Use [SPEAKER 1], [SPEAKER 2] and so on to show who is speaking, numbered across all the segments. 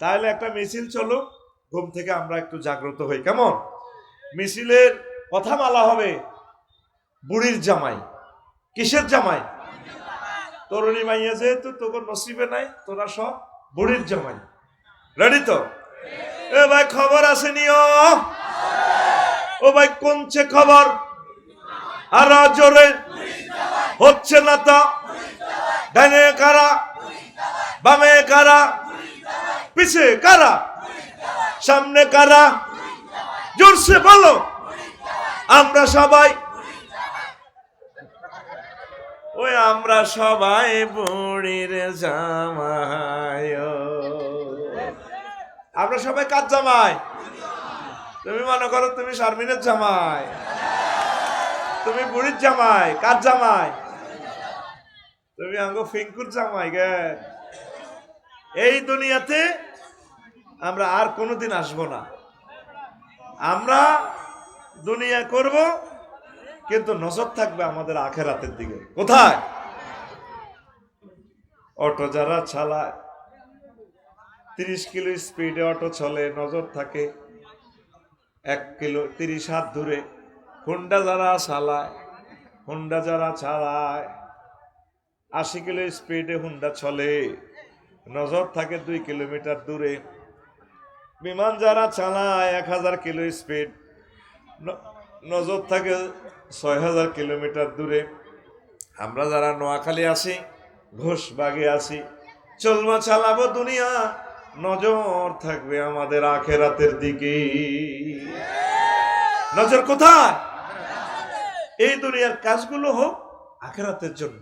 [SPEAKER 1] তাহলে একটা মিছিল চলো। ঘুম থেকে আমরা একটু জাগ্রত হই কেমন? মিছিলের কথা মালা হবে বুড়ির জামাই। কিসের জামাই? তরুণী মাইয়া যেহেতু তোর নসিবে নাই তোরা সব বুড়ির জামাই। রেডি তো? এ ভাই খবর আসেনি ও। ও ভাই কোনছে খবর? আর জোরে। হচ্ছে না তো? ডানে কারা? বামে কারা? পিছে কারা? সামনে কারা? জোরসে বলো। আমরা সবাই। ওই আমরা সবাই বুড়ির জামায় আমরা সবাই কাজ জামাই? তুমি মনে করো তুমি শারমিনের জামাই। তুমি বুড়ির জামাই, কার জামাই? তুমি আঙ্গ ফিঙ্কুর জামাই গে। এই দুনিয়াতে আমরা আর কোনোদিন আসব না। আমরা দুনিয়া করব, কিন্তু নজর থাকবে আমাদের আখেরাতের দিকে। কোথায়? অটো যারা চালায়, তিরিশ কিলো স্পিডে অটো চলে, নজর থাকে। এক কিলো তিরিশ হাত দূরে, হুন্ডা যারা চালায়, হুন্ডা যারা চালায়, আশি কিলো স্পিডে হুন্ডা চলে। নজর থাকে দুই কিলোমিটার দূরে। বিমান যারা চালায় এক হাজার কিলো স্পিড নজর থাকে ছয় হাজার কিলোমিটার দূরে। আমরা যারা নোয়াখালী আসি, ঘোষবাগে আসি চলবা চালাবো দুনিয়া, নজর থাকবে আমাদের আখেরাতের দিকে। নজর কোথায়? এই দুনিয়ার কাজগুলো হোক আখেরাতের জন্য।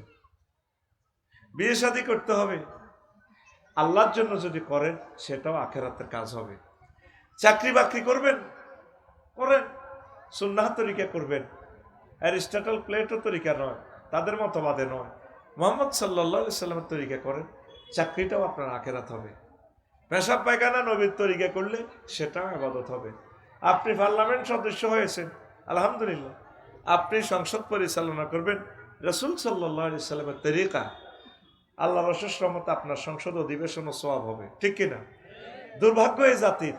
[SPEAKER 1] বিয়ে শাদী করতে হবে। আল্লাহর জন্য যদি করেন, সেটাও আখেরাতের কাজ হবে। চাকরি বাকরি করবেন? করেন। সুন্নাহ তরিকা করবেন। অ্যারিস্টটল প্লেটো তরিকা নয়, তাদের মতবাদে নয়। মোহাম্মদ সাল্লা সাল্লামের তরিকা করেন, চাকরিটাও আপনার আখেরাত হবে। পেশাব পায়খানা নবীর তরিকা করলে সেটাও আবাদত হবে। আপনি পার্লামেন্ট সদস্য হয়েছেন, আলহামদুলিল্লাহ। আপনি সংসদ পরিচালনা করবেন, রসুল সাল্লাহ সাল্লামের তরিকা। আল্লাহ রসুস রহমত আপনার সংসদ অধিবেশন ও সওয়াব হবে, ঠিক কিনা? দুর্ভাগ্য এই জাতির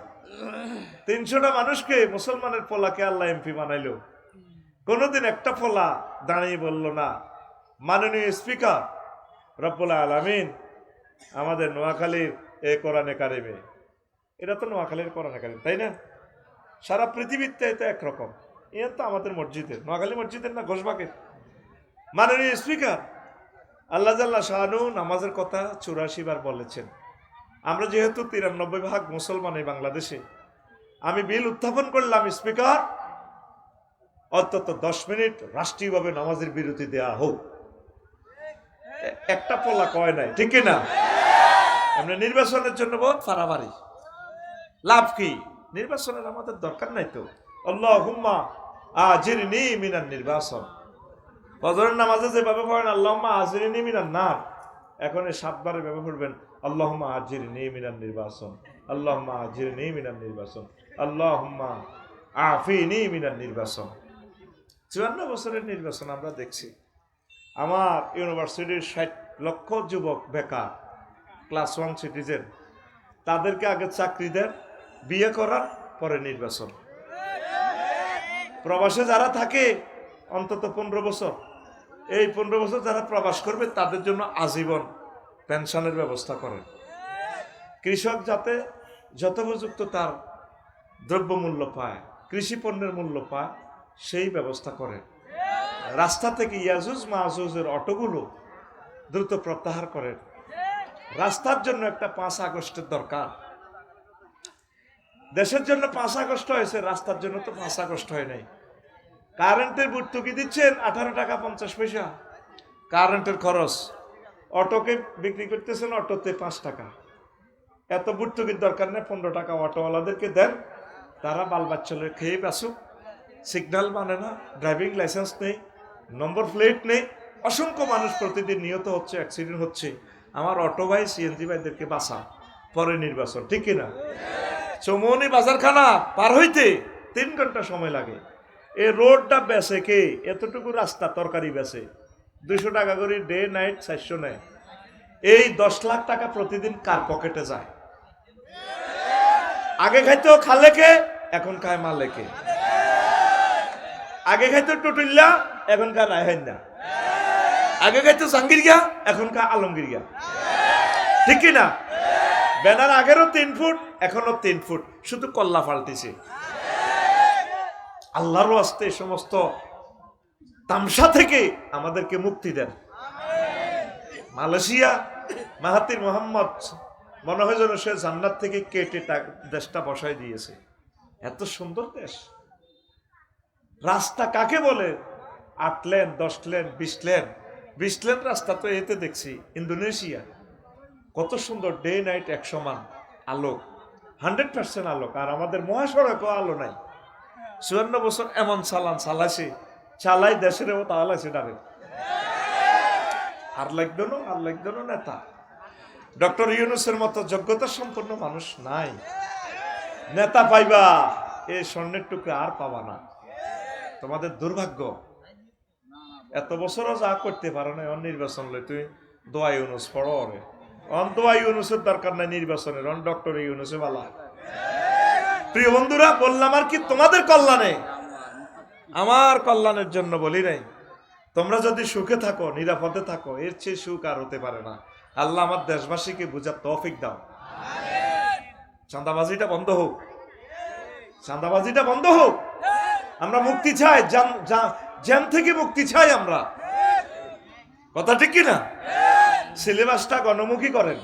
[SPEAKER 1] তিনশোটা মানুষকে মুসলমানের পোলাকে আল্লাহ এমপি বানাইলো। কোনোদিন একটা পোলা দাঁড়িয়ে বলল না, মাননীয় স্পিকার, রব্বুল আলমিন আমাদের নোয়াখালীর এ কোরআনে কারিমে। এটা তো নোয়াখালীর কোরআনে কারিম, তাই না? সারা পৃথিবীতে এটা একরকম। এ তো আমাদের মসজিদের, নোয়াখালী মসজিদের না ঘোষবাগের মাননীয় স্পিকার, আল্লাহ জাল্লাহ শাহানু নামাজের কথা চুরাশি বার বলেছেন। আমরা যেহেতু তিরানব্বই ভাগ মুসলমান এই বাংলাদেশে, আমি বিল উত্থাপন করলাম, স্পিকার, অন্তত দশ মিনিট রাষ্ট্রীয়ভাবে নামাজের বিরতি দেয়া হোক। একটা পোলা কয় নাই, ঠিক না আমরা নির্বাচনের জন্য বহুত ফারাবারি। লাভ কি? নির্বাচনের আমাদের দরকার নাই তো। আল্লাহ আজির নি মিনার নির্বাচন নামাজে যেভাবে পড়েন, আল্লাহম্মা আজির নি মিনার না এখন এই সাতবারে ব্যবহার করবেন, আল্লাহম্মা আজির মিনার নির্বাচন আল্লাহম্মা আজির নি মিনার নির্বাচন আল্লাহম্মা আফি নি মিনার নির্বাচন চুয়ান্ন বছরের নির্বাচন আমরা দেখছি। আমার ইউনিভার্সিটির ষাট লক্ষ যুবক বেকার, ক্লাস ওয়ান সিটিজেন। তাদেরকে আগে চাকরি দেন, বিয়ে করার পরে নির্বাচন প্রবাসে যারা থাকে, অন্তত পনেরো বছর। এই পনেরো বছর যারা প্রবাস করবে, তাদের জন্য আজীবন পেনশনের ব্যবস্থা করেন। কৃষক যাতে যথোপযুক্ত তার দ্রব্যমূল্য পায়, কৃষি পণ্যের মূল্য পায়, সেই ব্যবস্থা করেন। রাস্তা থেকে ইয়াজুজ মাহুজের অটোগুলো দ্রুত প্রত্যাহার করেন। রাস্তার জন্য একটা পাঁচ আগস্টের দরকার। দেশের জন্য পাঁচ আগস্ট হয়েছে, রাস্তার জন্য তো পাঁচ আগস্ট হয় নাই। কারেন্টের ভর্তুকি দিচ্ছেন? আঠারো টাকা পঞ্চাশ পয়সা। কারেন্টের খরচ। অটোকে বিক্রি করতেছেন অটোতে পাঁচ টাকা। এত ভর্তুকির দরকার নেই? পনেরো টাকা অটোওয়ালাদেরকে দেন। তারা বাল বাচ্চালে খেয়ে বাসুক সিগন্যাল মানে না, ড্রাইভিং লাইসেন্স নেই, নম্বর প্লেট নেই। অসংখ্য মানুষ প্রতিদিন নিহত হচ্ছে, অ্যাক্সিডেন্ট হচ্ছে। আমার অটো ভাই, সিএনজি ভাইদেরকে বাঁচা পরে নির্বাচন, ঠিক কিনা? চৌমনি বাজারখানা, পার হইতে তিন ঘণ্টা সময় লাগে। এই রোডটা বেচে কে? এতটুকু রাস্তা, তরকারি বেচে। দুশো টাকা করে ডে নাইট চারশো নেয়। এই দশ লাখ টাকা প্রতিদিন কার পকেটে যায়? আগে খাইতো খালেকে এখন খায় মালেকে আগে খাইতো টুটুল্লা এখন খায় রায়হান আগে খাইতো জাঙ্গির গিয়া এখন খায় আলমগীর গিয়া ঠিক কি না? ব্যানার আগেরও তিন ফুট এখনও তিন ফুট। শুধু কল্লা পাল্টেছে আল্লাহরও আসতে সমস্ত তামসা থেকে আমাদেরকে মুক্তি দেন। মালয়েশিয়া মাহাতির মোহাম্মদ মনে হয় যেন সে জান্নাত থেকে কেটে দেশটা বসাই দিয়েছে। এত সুন্দর দেশ। রাস্তা কাকে বলে? আট লেন, দশ লেন, বিশ লেন। বিশ লেন রাস্তা তো এতে দেখছি, ইন্দোনেশিয়া। কত সুন্দর ডে, নাইট, এক সমান আলো হান্ড্রেড পার্সেন্ট আলোক। আর আমাদের মহাসড়কও আলো নাই। চুয়ান্ন বছর এমন চালান চালাইছে, চালাই দেশেরও তালাইছে ডারে আর লাগবে না, আর লাগবে না নেতা। ডক্টর ইউনুসের মতো যোগ্যতা সম্পন্ন মানুষ নাই। নেতা পাইবা এই স্বর্ণের টুকরা আর পাবা না। তোমাদের দুর্ভাগ্য, এত বছরও যা করতে পারো না অন নির্বাচন লই তুই দোয়া ইউনুস পড়ো অন দোয়া ইউনুসের দরকার নাই নির্বাচনের, অন ডক্টর ইউনুসে বালা। প্রিয় বন্ধুরা, বললাম আর কি তোমাদের কল্যাণে। আমার কল্যাণের জন্য বলি নাই। তোমরা যদি সুখে থাকো, নিরাপদে থাকো, এর চেয়ে সুখ আর হতে পারে না। আল্লাহ আমার দেশবাসীকে বুঝার তৌফিক দাও। চাঁদাবাজিটা বন্ধ হোক। চাঁদাবাজিটা বন্ধ হোক। আমরা মুক্তি চাই জ্যাম থেকে মুক্তি চাই আমরা। কথা ঠিক কি না সিলেবাসটা গণমুখী করেন।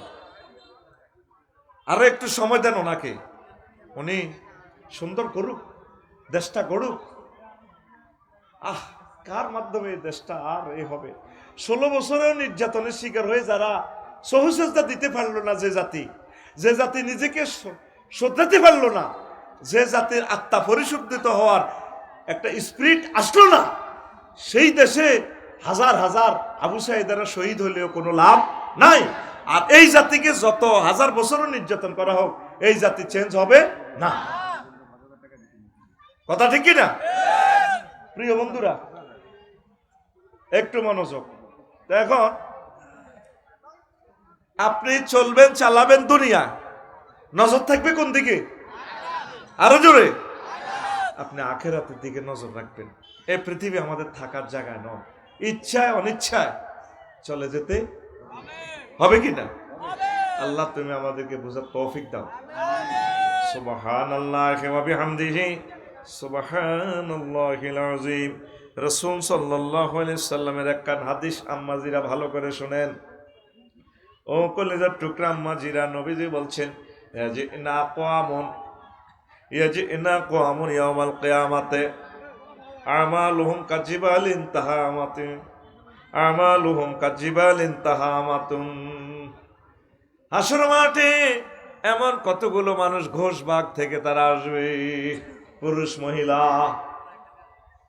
[SPEAKER 1] আরও একটু সময় দেন ওনাকে। উনি সুন্দর করুক, দেশটা গড়ুক। আহ, কার মাধ্যমে দেশটা আর এ হবে? ষোলো বছরেও নির্যাতনের শিকার হয়ে যারা সহসেজদা দিতে পারল না যে জাতি যে জাতি নিজেকে শ- শোধরাতে পারল না, যে জাতির আত্মা পরিশুদ্ধিত হওয়ার একটা স্পিরিট আসলো না, সেই দেশে হাজার হাজার আবু সাহেদারা শহীদ হলেও কোনো লাভ নাই। আর এই জাতিকে যত হাজার বছরও নির্যাতন করা হোক এই জাতি চেঞ্জ হবে? না। কথা ঠিক না প্রিয় বন্ধুরা, একটু মনোযোগ। এখন, আপনি চলবেন, চালাবেন দুনিয়া। নজর থাকবে কোন দিকে? আরও জোরে। আপনি আখেরাতের দিকে নজর রাখবেন। এই পৃথিবী আমাদের থাকার জায়গায় নয়। ইচ্ছায়, অনিচ্ছায় চলে যেতে হবে কি না আল্লাহ তুমি আমাদেরকে বোঝার তৌফিক দাও। সুবহান আল্লাহ বিহামদিহি। সুবহানাল্লাহিল আযীম রাসূল সাল্লাল্লাহু আলাইহি সাল্লামের একখান হাদিস আম্মাজিরা ভালো করে শুনেন। ও কলেজার টুকরা আম্মাজিরা নবীজি বলছেন যে না কোয়ামন ইয়াজি না কোয়ামন ইয়াউমাল কিয়ামাতে আমালুহুম কাজিবালিন তাহামাতিন আমালুহুম কাজিবালিন তাহামাতুন। হাসর মাঠে এমন কতগুলো মানুষ ঘোষ বাগ থেকে তারা আসবে? পুরুষ, মহিলা,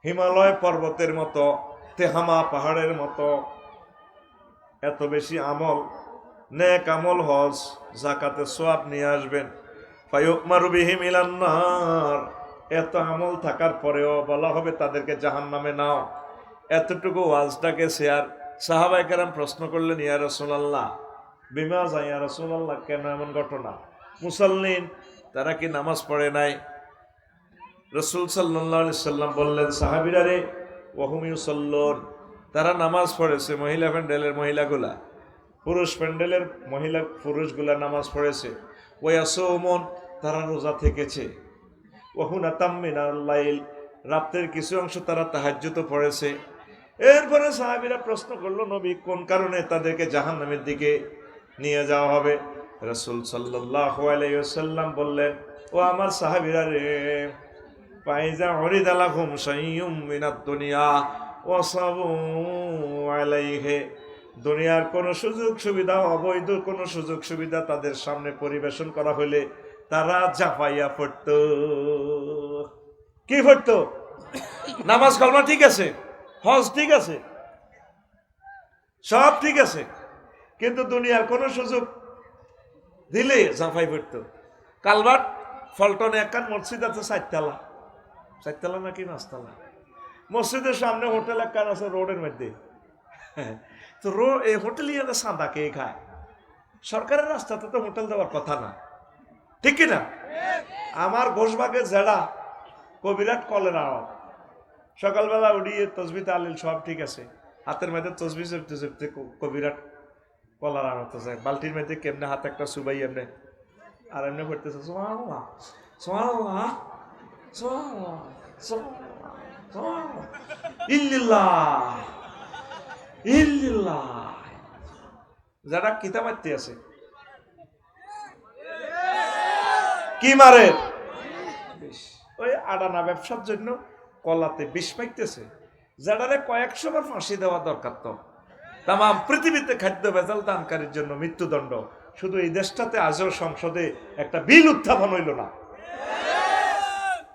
[SPEAKER 1] হিমালয় পর্বতের মতো, তেহামা পাহাড়ের মতো। এত বেশি আমল, নেক আমল হজ, জাকাতে সোয়াব নিয়ে আসবেন। মিলান্নার এত আমল থাকার পরেও বলা হবে তাদেরকে জাহান নামে নাও। এতটুকু ওয়াজটাকে শেয়ার সাহাবাই কেরাম প্রশ্ন করলেন, ইয়া রসুলাল্লাহ বিমা যায়, ইয়া রসুলাল্লাহ, কেন এমন ঘটনা? মুসল্লিন, তারা কি নামাজ পড়ে নাই? রসুল সাল্লাহ সাল্লাম বললেন, সাহাবিরা রে ওহমিউসল্লন তারা নামাজ পড়েছে, মহিলা প্যান্ডেলের মহিলাগুলা। পুরুষ প্যান্ডেলের মহিলা পুরুষগুলা নামাজ পড়েছে। ওয়াসৌমন তারা রোজা থেকেছে। ওহুনা তাম্মিনাল্লাইল রাত্রের কিছু অংশ তারা তাহাজ্যুত পড়েছে। এরপরে সাহাবিরা প্রশ্ন করল, নবী, কোন কারণে তাদেরকে জাহান্নামের দিকে নিয়ে যাওয়া হবে। রসুল সাল্লাহ আলাইসাল্লাম বললেন, ও আমার সাহাবিরা রে পাইজা হরিদ আলাহুম সাইয়ুম মিনাদ দুনিয়া, ওয়াসাবু আলাইহে। দুনিয়ার কোনো সুযোগ সুবিধা, অবৈধ কোনো সুযোগ সুবিধা তাদের সামনে পরিবেশন করা হলে তারা জাফাইয়া পড়ত। কি পড়তো? নামাজ কলমা ঠিক আছে, হজ ঠিক আছে, সব ঠিক আছে। কিন্তু দুনিয়ার কোনো সুযোগ দিলে জাফাই পড়তো কালবাট ফলটনে একখান মসজিদ আছে চারতলা। চারতলা নাকি পাঁচতলা? মসজিদের সামনে হোটেল একখান আছে রোডের মধ্যে। তো রো এই হোটেলই এরা সাদা কে খায়। সরকারের রাস্তাতে তো হোটেল দেওয়ার কথা না। ঠিক কি না আমার ঘোষবাগে জেডা কবিরাট কলের আওয়াজ সকালবেলা উড়িয়ে তসবি তালিল সব ঠিক আছে। হাতের মধ্যে তসবি চেপতে চেপতে কবিরাট কলার যায় বালতির মধ্যে কেমনে হাতে একটা সুবাই এমনি। আর এমনি করতেছে সোমাল্লাহ সোমাল্লাহ ইল্লিল্লাহ ইল্লিল্লাহ। যারা কিতা মারতে আছে। কি মারে। ওই আডানা ব্যবসার জন্য কলাতে বিষ পাইতেছে যারারে কয়েকশো বার ফাঁসি দেওয়া দরকার তো। তাম পৃথিবীতে খাদ্য ভেজাল দানকারীর জন্য মৃত্যুদণ্ড। শুধু এই দেশটাতে আজও সংসদে একটা বিল উত্থাপন হইল না।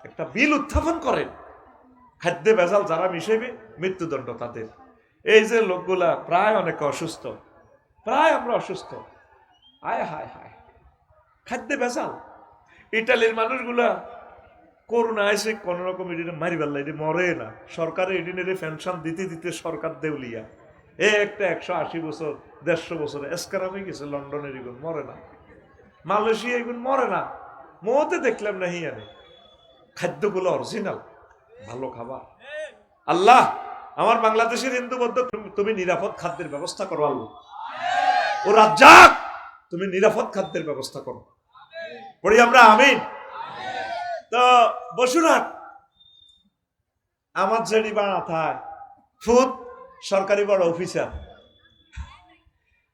[SPEAKER 1] একটা বিল উত্থাপন করেন। খাদ্যে ভেজাল যারা মিশেবে মৃত্যুদণ্ড তাদের। এই যে লোকগুলা প্রায় অনেকে অসুস্থ, প্রায় আমরা অসুস্থ। আয়, হায় হায়। খাদ্যে ভেজাল। ইটালির মানুষগুলা করোনা এসে কোন রকম এদিনে মারি বেলা এটি মরে না। সরকারে এদিনের পেনশন দিতে দিতে সরকার দেউলিয়া। এ একটা একশো আশি বছর, দেড়শো বছর, এসকার হয়ে গেছে লন্ডনের এগুন, মরে না। মালয়েশিয়া এগুন মরে না। মতে দেখলাম না হিয়ানে। খাদ্যগুলো অরিজিনাল ভালো খাবার। আল্লাহ, আমার বাংলাদেশের হিন্দু বৌদ্ধ, তুমি- নিরাপদ খাদ্যের ব্যবস্থা করো আল্লাহ। ও রাজ্জাক, তুমি নিরাপদ খাদ্যের ব্যবস্থা করো। পড়ি আমরা আমিন। তো বসুরহাট আমার জেডি থায়। ফুদ সরকারি বড় অফিসার।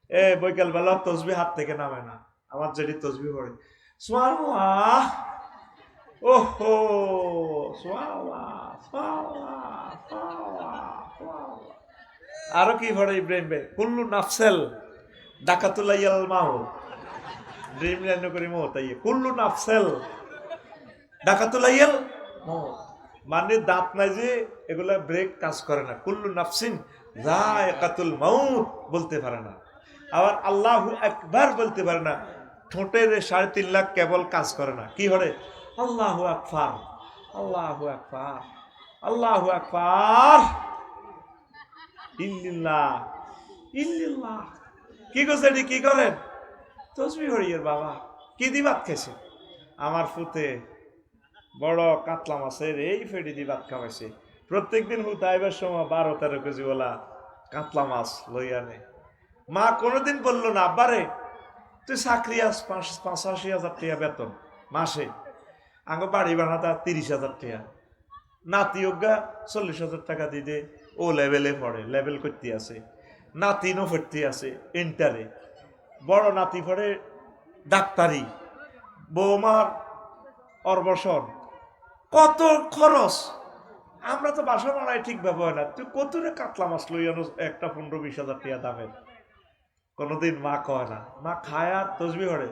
[SPEAKER 1] এ, বৈকাল বেলা তসবি হাত থেকে নামে না। আমার জেডি তসবি পড়ে। সুবহানাল্লাহ। ওহো। আরও কি পড়ে ইব্রাহিম ভাই কুল্লু নাফসেল ডাকাতুলাইয়াল মাও ড্রিম লাইন করি মো তাই কুল্লু নাফসেল ডাকাতুলাইয়াল মানে দাঁত নাই যে, এগুলা ব্রেক কাজ করে না। কুল্লু নাফসিন যায়কাতুল মাউত বলতে পারে না। আবার আল্লাহু একবার বলতে পারে না। ঠোঁটের সাড়ে তিন লাখ কেবল কাজ করে না। কি হরে আল্লাহু আকবার। আল্লাহু আকবার। আল্লাহু আকবার। ইল্লিল্লাহ। ইল্লিল্লাহ। কি করছে কি করেন? তসবি হরিয়ের বাবা। কি দি ভাত খাইছে? আমার ফুতে বড় কাতলা মাছের এই ফেডি দি ভাত খাওয়াইছে প্রত্যেকদিন হুত আইবার সময় বারো, তেরো কেজি ওলা কাতলা মাছ লই আনে। মা কোনোদিন বলল না, আব্বারে, তুই চাকরি আস, পাঁচ পঁচাশি হাজার টাকা বেতন মাসে। আঙ্গ বাড়ি বানাতা তিরিশ হাজার টাকা। নাতি অজ্ঞা চল্লিশ হাজার টাকা দিতে ও লেভেলে পড়ে, লেভেল করতে আছে। নাতিনও পড়তে আছে ইন্টারে বড় নাতি পড়ে ডাক্তারি। বৌমার অর্বসন কত খরচ? আমরা তো বাসা মারাই ঠিক ব্যবহার না। তুই কত রে কাতলা মাছ লই আনো একটা পনেরো বিশ হাজার টাকা দামের। কোনোদিন মা কয় না, মা খায় আর তসবি হরে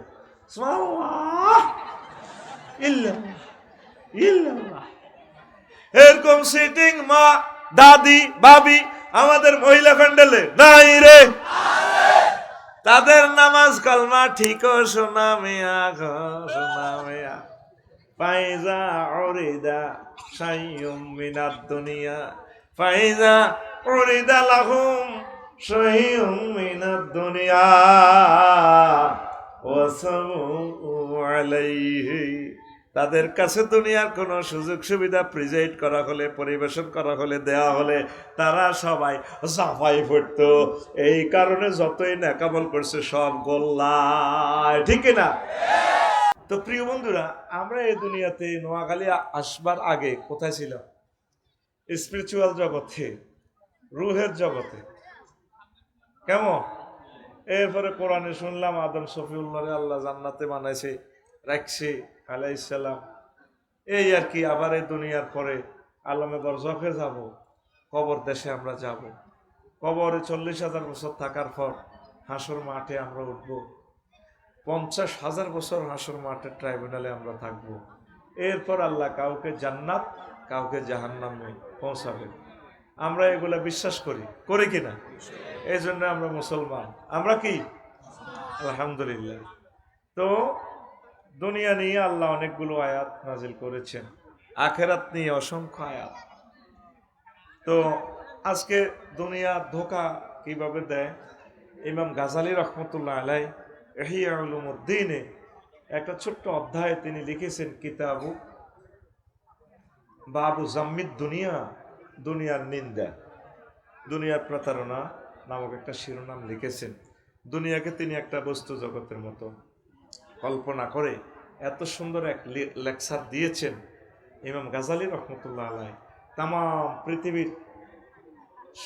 [SPEAKER 1] এরকম সিটিং মা, দাদি বাবি আমাদের মহিলা প্যান্ডেলে নাই রে। তাদের নামাজ কলমা ঠিক শোনা মিয়া শোনা মিয়া। অরিদা মিনাদ দুনিয়া। অরিদা দুনিয়া। তাদের কাছে দুনিয়ার কোনো সুযোগ সুবিধা প্রিজাইড করা হলে, পরিবেশন করা হলে দেওয়া হলে তারা সবাই সাফাই পড়তো এই কারণে যতই নাকাবল করছে সব গোল্লা ঠিক না তো প্রিয় বন্ধুরা, আমরা এই দুনিয়াতে নোয়াখালী আসবার আগে কোথায় ছিলাম? স্পিরিচুয়াল জগতে, রুহের জগতে। কেমন? এরপরে কোরআনে শুনলাম, আদম শফিউল্লাহরে আল্লাহ জান্নাতে বানাইছে, রাখছে আলাইসাল্লাম এই আর কি, আবার এই দুনিয়ার পরে আলমে বরজখে যাব, কবর দেশে আমরা যাব। কবরে চল্লিশ হাজার বছর থাকার পর হাসর মাঠে আমরা উঠব। পঞ্চাশ হাজার বছর হাসর মাঠের ট্রাইব্যুনালে আমরা থাকব। এরপর আল্লাহ কাউকে জান্নাত, কাউকে জাহান্নামে পৌঁছাবে। আমরা এগুলা বিশ্বাস করি। করি কিনা? এই জন্য আমরা মুসলমান। আমরা কি? আলহামদুলিল্লাহ। তো দুনিয়া নিয়ে আল্লাহ অনেকগুলো আয়াত নাজিল করেছেন। আখেরাত নিয়ে অসংখ্য আয়াত। তো আজকে দুনিয়া ধোকা কীভাবে দেয়? ইমাম গাজালি রহমতুল্লাহ আলাই এহিয়া উলুমুদ্দিনে একটা ছোট্ট অধ্যায়ে তিনি লিখেছেন কিতাবু বাবু জাম্মিদ দুনিয়া, দুনিয়ার নিন্দা, দুনিয়ার প্রতারণা নামক একটা শিরোনাম লিখেছেন। দুনিয়াকে তিনি একটা বস্তু জগতের মতো কল্পনা করে এত সুন্দর এক লেকচার দিয়েছেন ইমাম গাজালি রহমতুল্লাহ আলাই তাম পৃথিবীর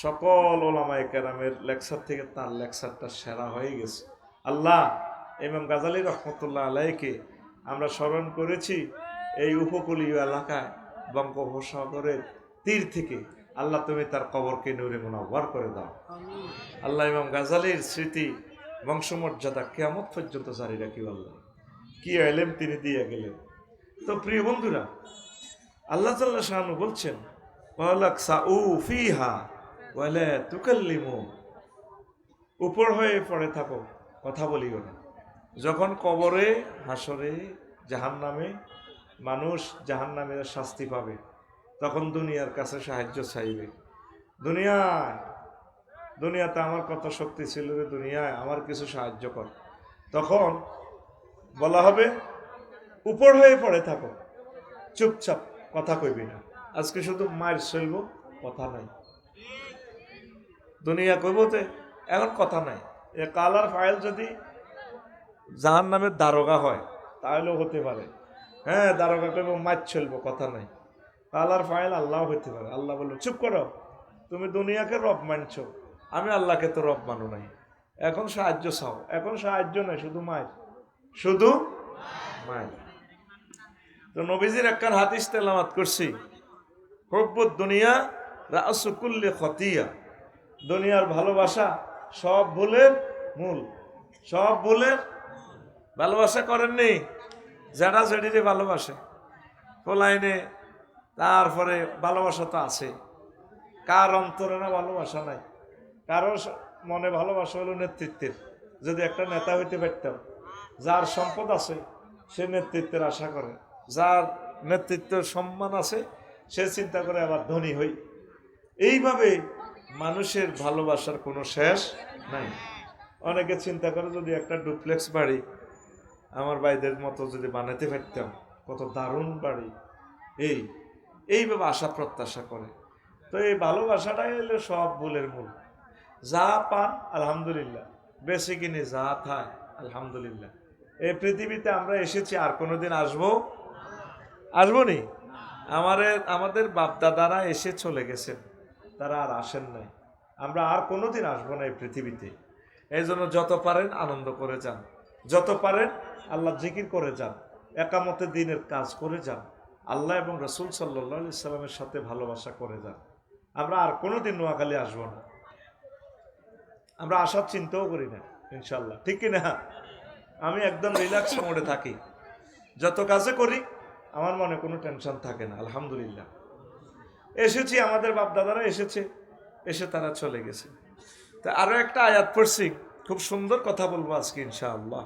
[SPEAKER 1] সকল ওলামায় কেরামের লেকচার থেকে তার লেকচারটা সেরা হয়ে গেছে। আল্লাহ ইমাম গাজালি রহমতুল্লাহ আলাইকে আমরা স্মরণ করেছি এই উপকূলীয় এলাকায় বঙ্গোপসাগরের তীর থেকে। আল্লাহ তুমি তার কবরকে নূরে মোনাব্বার করে দাও। আল্লাহ ইমাম গাজালির স্মৃতি বংশমর্যাদা কেমন পর্যন্ত জারি রাখি আল্লাহ। কি এলেম তিনি দিয়ে গেলেন। তো প্রিয় বন্ধুরা আল্লাহ তাল্লাহ শাহানু বলছেন উপর হয়ে পড়ে থাকো। কথা বলিও না। যখন কবরে, হাসরে জাহান নামে মানুষ জাহান নামের শাস্তি পাবে, তখন দুনিয়ার কাছে সাহায্য চাইবে। দুনিয়ায়, দুনিয়াতে আমার কত শক্তি ছিল রে, দুনিয়ায় আমার কিছু সাহায্য কর। তখন বলা হবে, উপর হয়ে পড়ে থাকো। চুপচাপ কথা কইবি না। আজকে শুধু মায়ের চলবো কথা নাই। দুনিয়া কইবতে এখন কথা নাই। এ কালার ফাইল যদি জাহান নামের দারোগা হয়, তাহলেও হতে পারে। হ্যাঁ দারোগা কইব, মাছ চলবো, কথা নাই। কালার ফাইল আল্লাহ হইতে পারে। আল্লাহ বলল, চুপ করো, তুমি দুনিয়াকে রব মানছ। আমি আল্লাহকে তো রব মানো নাই। এখন সাহায্য চাও। এখন সাহায্য নাই, শুধু মায়ের শুধু মায়ের তো নবীজির একখান হাদিস তেলামাত করছি। হব্বুদ দুনিয়া রাসুকুল্লে খতিয়া। দুনিয়ার ভালোবাসা সব ভুলের মূল। সব ভুলের ভালোবাসা করেননি যারা জেডিরে ভালোবাসে। পোলাইনে তারপরে ভালোবাসা তো আছে। কার অন্তরে না ভালোবাসা নাই? কারও মনে ভালোবাসা হলো নেতৃত্বের। যদি একটা নেতা হইতে পারতাম, যার সম্পদ আছে, সে নেতৃত্বের আশা করে। যার নেতৃত্বের সম্মান আছে, সে চিন্তা করে আবার ধনী হই। এইভাবে মানুষের ভালোবাসার কোনো শেষ নাই। অনেকে চিন্তা করে, যদি একটা ডুপ্লেক্স বাড়ি আমার ভাইদের মতো যদি বানাতে পারতাম, কত দারুণ বাড়ি। এই, এইভাবে আশা প্রত্যাশা করে। তো এই ভালোবাসাটাই হলো সব ভুলের মূল। যা পান, আলহামদুলিল্লাহ। বেশি কিনে যা থায় আলহামদুলিল্লাহ। এই পৃথিবীতে আমরা এসেছি, আর কোনোদিন আসব? আসব নি আমাদের আমাদের বাপদাদারা এসে চলে গেছেন। তারা আর আসেন নাই। আমরা আর কোনোদিন আসব না এই পৃথিবীতে। এই জন্য যত পারেন আনন্দ করে যান। যত পারেন আল্লাহ জিকির করে যান। একামতে দিনের কাজ করে যান। আল্লাহ এবং রসুল সাল্লাহ সাল্লামের সাথে ভালোবাসা করে যান। আমরা আর কোনোদিন নোয়াখালী আসব না। আমরা আসার চিন্তাও করি না ইনশাল্লাহ ঠিক কি না? আমি একদম রিল্যাক্স মোডে থাকি। যত কাজে করি, আমার মনে কোনো টেনশন থাকে না, আলহামদুলিল্লাহ। এসেছি, আমাদের বাপদাদারা এসেছে। এসে তারা চলে গেছে। তা আরও একটা আয়াত পড়ছি, খুব সুন্দর কথা বলব আজকে ইনশাআল্লাহ।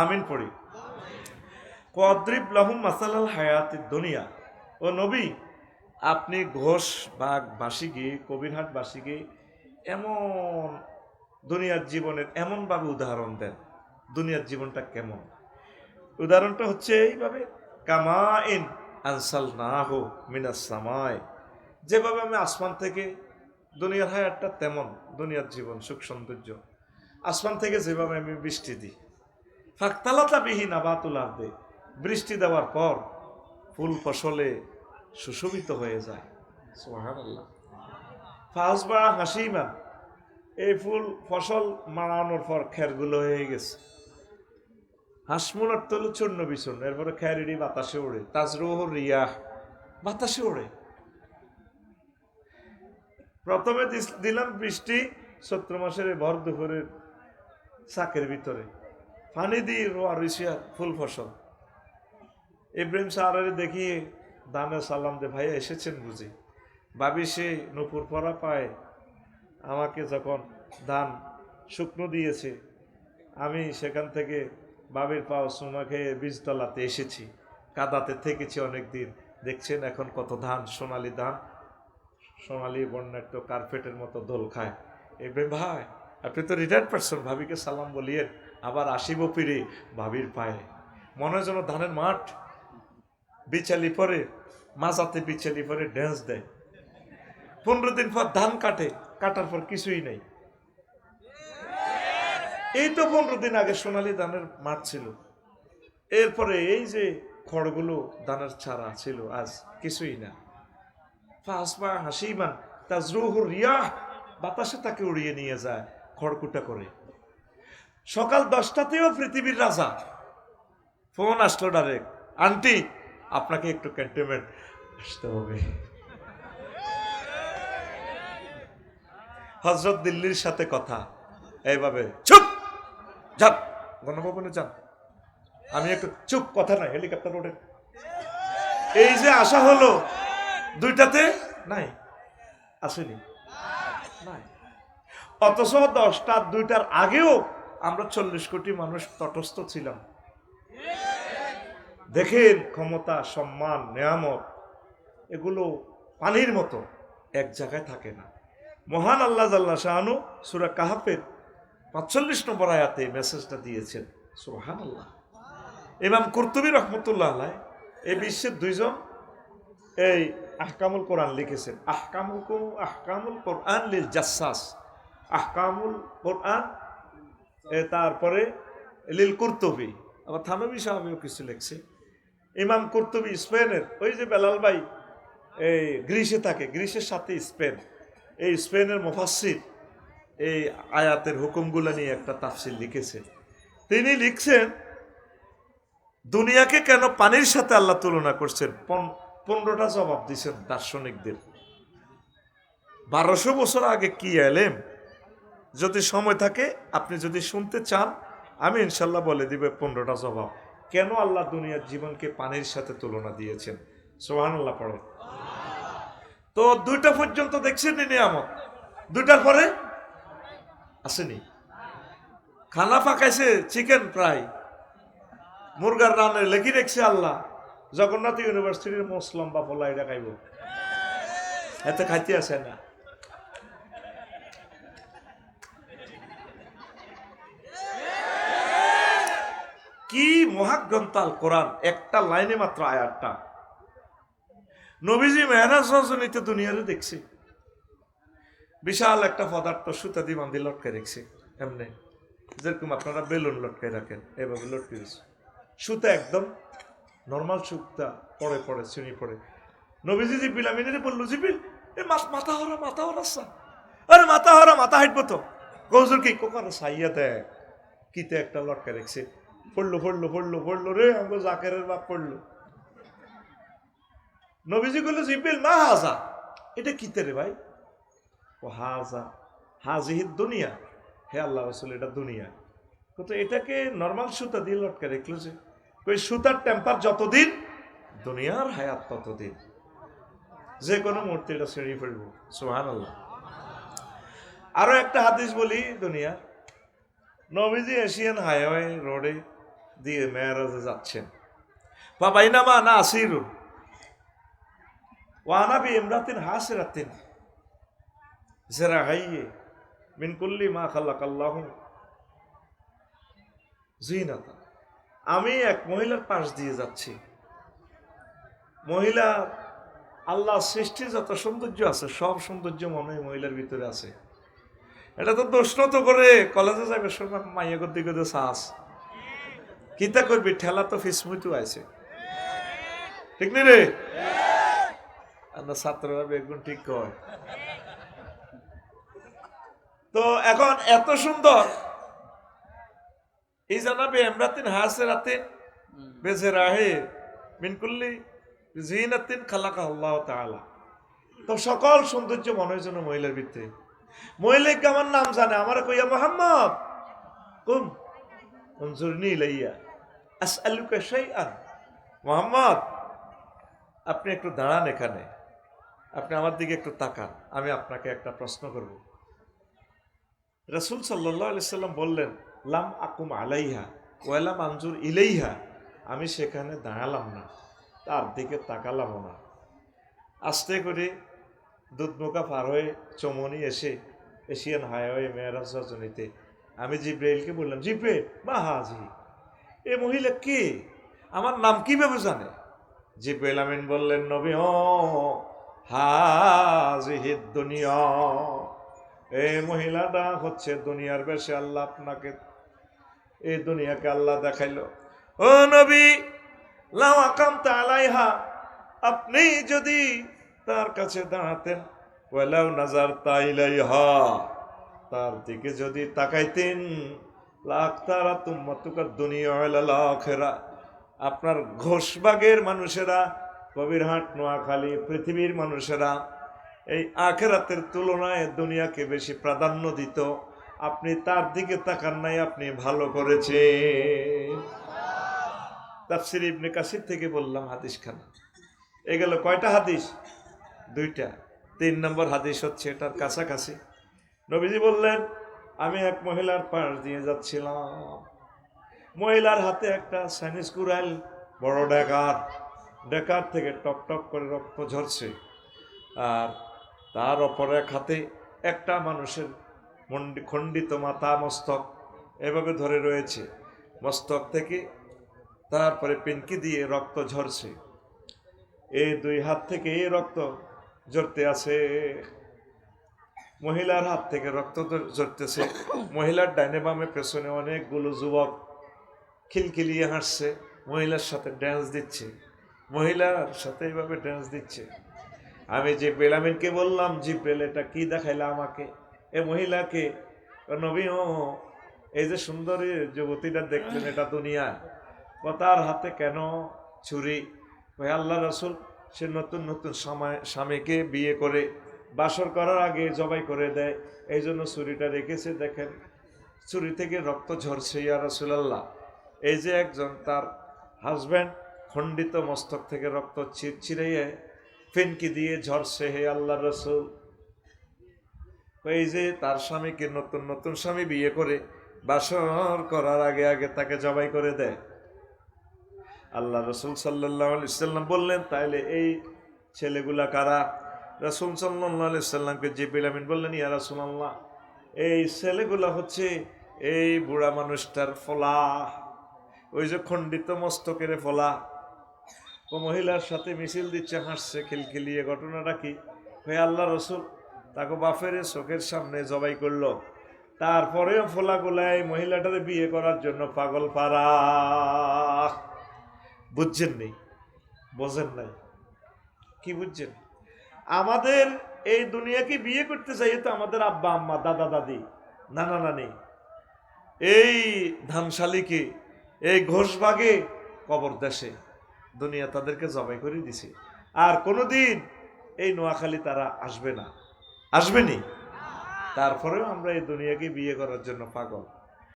[SPEAKER 1] আমিন পড়ি। কদ্রিব লাহুম মাসালাল হায়াতের দুনিয়া। ও নবী, আপনি ঘোষ বাগ বাসিকে কবিরহাট বাসিকে এমন দুনিয়ার জীবনের এমনভাবে উদাহরণ দেন, দুনিয়ার জীবনটা কেমন? উদাহরণটা হচ্ছে এইভাবে, কামা ইন আনসাল না হো মিনাস সামায় যেভাবে আমি আসমান থেকে দুনিয়ার হায়াতটা তেমন দুনিয়ার জীবন সুখ সৌন্দর্য। আসমান থেকে যেভাবে আমি বৃষ্টি দিই ফাঁকতালাতা বিহীন আবাতুল আর্দে বৃষ্টি দেওয়ার পর ফুল ফসলে সুশোভিত হয়ে যায়। সুবহানাল্লাহ। ফাসবা হাসিমা এই ফুল ফসল মারানোর পর খেরগুলো হয়ে গেছে। হাসমুনার তলু চূর্ণ বিচূর্ণ এরপরে খ্যারিডি বাতাসে ওড়ে তাজরোহ রিয়াহ বাতাসে ওড়ে। প্রথমে দিলাম বৃষ্টি, চৈত্র মাসের ভর দুপুরের শাকের ভিতরে। পানি দিয়ে রোয়া রিসিয়া ফুল ফসল। ইব্রাহিম সাহারে দেখিয়ে দানে সালাম দে, ভাইয়া, এসেছেন বুঝি? ভাবি, সে নুপুর পরা পায়। আমাকে যখন ধান শুকনো দিয়েছে, আমি সেখান থেকে বাবির পাও সুমা খেয়ে বীজতলাতে এসেছি। কাদাতে থেকেছি অনেক দিন দেখছেন এখন কত ধান, সোনালি ধান। সোনালি বর্ণাঢ্য কার্পেটের মতো দোল খায়। ইব্রাহিম ভাই, আপনি তো রিটায়ার্ড পারসন ভাবিকে সালাম বলিয়ে আবার আসিব ফিরে ভাবির পায়ে। মনে যেন ধানের মাঠ বিচালি পরে মাজাতে বিচালি পরে ড্যান্স দেয়। পনেরো দিন পর ধান কাটে, কাটার পর কিছুই নেই। এই তো পনেরো দিন আগে সোনালী ধানের মাঠ ছিল। এরপরে এই যে খড়গুলো ধানের ছাড়া ছিল, আজ কিছুই না। ফাসবা হাসিমান তাজরুহুর রিয়াহ, বাতাসে তাকে উড়িয়ে নিয়ে যায় খড়কুটা করে। সকাল দশটাতেও পৃথিবীর রাজা। ফোন আসলো ডাইরেক্ট আন্টি, আপনাকে একটু ক্যান্টনমেন্ট আসতে হবে। হজরত দিল্লির সাথে কথা। এইভাবে, চুপ, যান, গণভবনে যান। আমি একটু চুপ, কথা নাই হেলিকপ্টার ওঠে এই যে আশা হলো দুইটাতে নাই, আসেনি। নাই। অথচ দশটা দুইটার আগেও আমরা চল্লিশ কোটি মানুষ তটস্থ ছিলাম। দেখেন ক্ষমতা, সম্মান, নেয়ামত, এগুলো পানির মতো এক জায়গায় থাকে না। মহান আল্লাহ জাল্লা শাহানু সুরা কাহাফের পাঁচচল্লিশ নম্বর আয়াতে মেসেজটা দিয়েছেন। সুহান আল্লাহ ইমাম কুর্তুবী রহমতুল্লাহ আলাই এই বিশ্বের দুইজন, এই আহকামুল কোরআন লিখেছেন। আহকামুল আহকামুল কোরআন লিল জাসাস। আহকামুল কোরআন তারপরে লিল কুর্তুবী। আবার থানবী সাহেবেও কিছু লিখছে। ইমাম কুর্তুবী স্পেনের, ওই যে বেলাল ভাই এই গ্রিসে থাকে, গ্রিসের সাথে স্পেন। এই স্পেনের মুফাসসির, এই আয়াতের হুকুমগুলো নিয়ে একটা তাফসিল লিখেছে। তিনি লিখছেন, দুনিয়াকে কেন পানির সাথে আল্লাহ তুলনা করছেন? পনেরোটা জবাব দিছেন দার্শনিকদের। বারোশো বছর আগে কি এলেম? যদি সময় থাকে, আপনি যদি শুনতে চান, আমি ইনশাল্লাহ বলে দিবে পনেরোটা জবাব। কেন আল্লাহ দুনিয়ার জীবনকে পানির সাথে তুলনা দিয়েছেন? সোহান আল্লাহ পড়ে। তো দুইটা পর্যন্ত দেখছেন নিয়ামত? দুইটার পরে? আসেনি। খানা পাকাইছে চিকেন প্রায় মুরগার রানে লেখি রেখছে আল্লাহ। জগন্নাথ ইউনিভার্সিটির মুসলাম বা ফলা এটা খাইব এতে খাইতে আসে না। কি মহাগ্রন্থ আল কোরআন? একটা লাইনে মাত্র আয়াতটা। নবীজি মেহরাজ রজনীতে দুনিয়ারে দেখছি। বিশাল একটা পদার্থ সুতা দিয়ে বান্ধি লটকে রেখছে। এমনি। যেরকম আপনারা বেলুন লটকে রাখেন, এভাবে লটকে সুতা একদম নর্মাল সুতা পড়ে পড়ে, চিনি পড়ে। নবীজি জিবিল আমি নিয়ে বলল জিবিল এ মাথা হরা মাথা হরা আরে মাথা হরা, মাথা হাঁটবো তো কৌজুর কি কোকার সাইয়া দেয় কিতে একটা লটকে রেখছে পড়ল পড়ল পড়ল পড়ল রে আমাকে জাকেরের বাপ পড়ল নবীজি বলল জিবিল মা হাজা? এটা কিতে রে ভাই? ও হাজা হাজিহিদ দুনিয়া। হে আল্লাহ রসুল, এটা দুনিয়া। কিন্তু এটাকে নর্মাল সুতা দিয়ে লটকে রেখলো যে। ওই সুতার টেম্পার যতদিন দুনিয়ার হায়াত ততদিন। যে কোনো মুহূর্তে এটা ছেড়ে ফেলব। সোহান আল্লাহ আরও একটা হাদিস বলি দুনিয়া নবীজি এশিয়ান হাইওয়ে রোডে দিয়ে মেয়ারাজে যাচ্ছেন। বাবাই না আসিরুন। ওয়ানাবি ইমরাতিন হাসিরাতিন। জেরা হাইয়ে মিন কুল্লি মা খাল্লাক আল্লাহ জিনাতা আমি এক মহিলার পাশ দিয়ে যাচ্ছি। মহিলা, আল্লাহ সৃষ্টির যত সৌন্দর্য আছে, সব সৌন্দর্য মনে মহিলার ভিতরে আছে। এটা তো দোষণ তো করে কলেজে যাবে শোনা মাইয়া গদ্দি গদে শ্বাস কিতা করবি? ঠেলা তো ফিসমুইতু আছে ঠিক নেই রে? আমরা ছাত্ররা বেগুন ঠিক কয়। তো এখন এত সুন্দর এই জানাবে এমরাতিন হাসে রাতে বেজে রাহে, মিনকুল্লি জিনাতিন খালাকা আল্লাহ তাআলা। তো সকল সৌন্দর্য মনে হয় যেন মহিলার ভিতরে মহিলাকে আমার নাম জানে? আমার কইয়া, মোহাম্মদ, কুম উনজুরনি ইলাইয়া, আসআলুকা শাইআন। মোহাম্মদ, আপনি একটু দাঁড়ান এখানে। আপনি আমার দিকে একটু তাকান, আমি আপনাকে একটা প্রশ্ন করব। রসুল সাল্লাহ সাল্লাম বললেন লাম আকুম আলাইহা ওয়ালাম আঞ্জুর ইলেইহা। আমি সেখানে দাঁড়ালাম না, তার দিকে তাকালামও না। আস্তে করে দুধমুখা পার হয়ে চমনি এসে এশিয়ান হাইওয়ে মেয়ারাজ রজনীতে। আমি জিব্রাইলকে বললাম, জিব্রাইল, মা হাজি, এ মহিলা কে? আমার নাম কীভাবে জানে? জিব্রাইল আমিন বললেন, নবী ও হাজিহিদ দুনিয়া। এই মহিলাটা হচ্ছে দুনিয়ার বেশে আল্লাহ আপনাকে এই দুনিয়াকে আল্লাহ দেখাইল। ও নবী, লাও আকামতা আলাইহা, আপনি যদি তার কাছে দাঁড়াতেন ওয়ালাউ নাজার তাইলাইহা তার দিকে যদি তাকাইতেন লাখ তারা তুম্মাতুকা দুনিয়া আলাল আখিরা, আপনার ঘোষবাগের মানুষেরা কবিরহাট নোয়াখালী, পৃথিবীর মানুষেরা, এই আখেরাতের তুলনায় দুনিয়াকে বেশি প্রাধান্য দিত। আপনি তার দিকে তাকান নাই, আপনি ভালো করেছেন। তাফসির ইবনে কাসির থেকে বললাম হাদিস খানা এ গেল কয়টা হাদিস? দুইটা। তিন নম্বর হাদিস হচ্ছে এটার কাছাকাছি। নবীজি বললেন, আমি এক মহিলার পাশ দিয়ে যাচ্ছিলাম। মহিলার হাতে একটা সাইনিস কুরাইল বড় ডেকার। ডেকার থেকে টপ টপ করে রক্ত ঝরছে। আর তার অপর এক হাতে একটা মানুষের খণ্ডিত মাথা মস্তক এভাবে ধরে রয়েছে। মস্তক থেকে তারপরে পিনকি দিয়ে রক্ত ঝরছে। এই দুই হাত থেকে এই রক্ত ঝরতে আছে। মহিলার হাত থেকে রক্ত ঝর- ঝরতেছে। মহিলার ডাইনে বামে পেছনে অনেকগুলো যুবক খিলখিলিয়ে হাসছে। মহিলার সাথে ড্যান্স দিচ্ছে। মহিলার সাথে এইভাবে ড্যান্স দিচ্ছে। আমি যে বেলামিনকে বললাম জিব্রেল এটা কি দেখাইলা আমাকে? এ মহিলাকে নবী, ও এই যে সুন্দরী যুবতীটা দেখলেন এটা দুনিয়া তার হাতে কেন ছুরি ওই আল্লাহ রসুল, সে নতুন নতুন সময়, স্বামীকে বিয়ে করে বাসর করার আগে জবাই করে দেয়। এই জন্য ছুরিটা রেখেছে, দেখেন। ছুরি থেকে রক্ত ঝরছে, ইয়া রসুলাল্লাহ। এই যে একজন তার হাজব্যান্ড খণ্ডিত মস্তক থেকে রক্ত ছিড়ছিড়িয়ে ফেনকি দিয়ে ঝরছে, হে আল্লাহ রসুল। এই যে তার স্বামীকে নতুন নতুন স্বামী বিয়ে করে, বাসর করার আগে আগে তাকে জবাই করে দেয়। আল্লাহ রসুল সাল্লাহ সাল্লাম বললেন, তাইলে এই ছেলেগুলা কারা? রসুল সাল্লাহ সাল্লামকে যে বিলামিন বললেন, ইয়া রসুল আল্লাহ এই ছেলেগুলা হচ্ছে এই বুড়া মানুষটার ফলা। ওই যে খণ্ডিত মস্তকের ফলা। ও মহিলার সাথে মিছিল দিচ্ছে, হাসছে, খিলখিলিয়ে, ঘটনাটা কি? হয়ে আল্লাহ রসুল তাকে বাফের চোখের সামনে জবাই করল। তারপরেও ফোলাগুলাই মহিলাটারে বিয়ে করার জন্য পাগল পারা বুঝছেন নেই? বোঝেন নাই? কি বুঝছেন? আমাদের এই দুনিয়াকে বিয়ে করতে চাই? তো আমাদের আব্বা, আম্মা, দাদা, দাদি। নানা নানি এই ধানশালিকে এই ঘোষবাগে কবর দেশে। দুনিয়া তাদেরকে জবাই করে দিছে। আর কোনোদিন এই নোয়াখালী তারা আসবে না। আসবেনি তারপরেও আমরা এই দুনিয়াকে বিয়ে করার জন্য পাগল।